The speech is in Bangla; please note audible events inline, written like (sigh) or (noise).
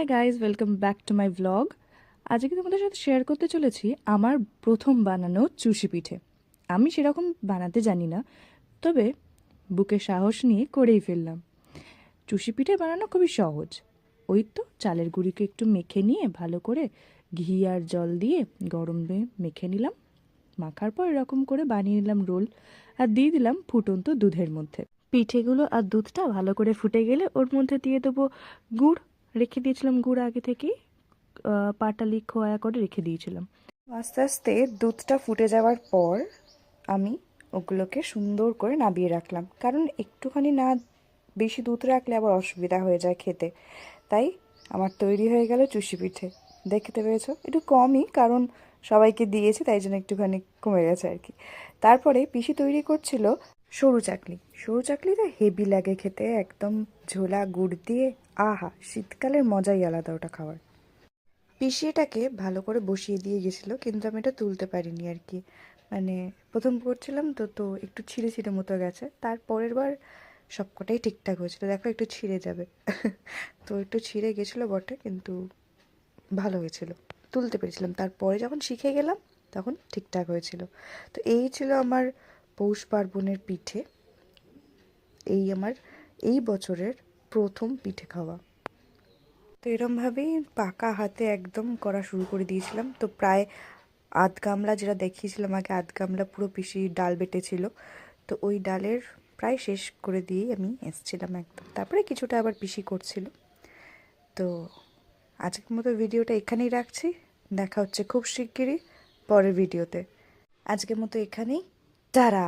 Hi guys welcome back to my vlog আজকে তোমাদের সাথে শেয়ার করতে চলেছি আমার প্রথম বানানো চুষি পিঠে। আমি সেরকম বানাতে জানি না, তবে বুকে সাহস নিয়ে করেই ফেললাম। চুষি পিঠে বানানো খুবই সহজ। ওই তো চালের গুঁড়িকে একটু মেখে নিয়ে ভালো করে ঘি আর জল দিয়ে গরম মেখে নিলাম। মাখার পর এরকম করে বানিয়ে নিলাম রোল আর দিয়ে দিলাম ফুটন্ত দুধের মধ্যে। পিঠেগুলো আর দুধটা ভালো করে ফুটে গেলে ওর মধ্যে দিয়ে দেবো গুড় রেখে দিয়েছিলাম গুড় আগে থেকেই পাটালি খোয়া করে রেখে দিয়েছিলাম। আস্তে আস্তে দুধটা ফুটে যাওয়ার পর আমি ওগুলোকে সুন্দর করে নাবিয়ে রাখলাম। কারণ একটুখানি না বেশি দুধ রাখলে আবার অসুবিধা হয়ে যায় খেতে। তাই আমার তৈরি হয়ে গেল চুষি পিঠে। দেখতে পেয়েছ? একটু কমই, কারণ সবাইকে দিয়েছি, তাই জন্য একটুখানি কমে গেছে আর কি। তারপরে পিসি তৈরি করছিল সরু চাকলি। সরু চাকলিটা হেভি লাগে খেতে, একদম ঝোলা গুড় দিয়ে। আহা, শীতকালের মজাই আলাদা ওটা খাওয়ার। পিসি এটাকে ভালো করে বসিয়ে দিয়ে গেছিল, কিন্তু আমি এটা তুলতে পারিনি আর কি। মানে প্রথম করছিলাম তো তো একটু ছিঁড়ে ছিঁড়ে মতো গেছে। তারপরের বার সবকটাই ঠিকঠাক হয়েছিল। দেখো একটু ছিঁড়ে যাবে। (laughs) তো একটু ছিঁড়ে গেছিল বটে, কিন্তু ভালো হয়েছিল। তুলতে পেরেছিলাম। তারপরে যখন শিখে গেলাম, তখন ঠিকঠাক হয়েছিল। তো এই ছিল আমার পৌষ পার্বণের পিঠে এই আমার, এই বছরের প্রথম পিঠে খাওয়া। তো এরমভাবেই পাকা হাতে একদম করা শুরু করে দিয়েছিলাম। তো প্রায় আধ গামলা যেটা দেখিয়েছিলাম আগে, আধ গামলা পুরো পিসি ডাল বেটেছিল। তো ওই ডালের প্রায় শেষ করে দিয়েই আমি এসছিলাম একদম। তারপরে কিছুটা আবার পিসি করছিল। তো আজকের মতো ভিডিওটা এখানেই রাখছি। দেখা হচ্ছে খুব শিগগিরই পরের ভিডিওতে। আজকের মতো এখানেই। তারা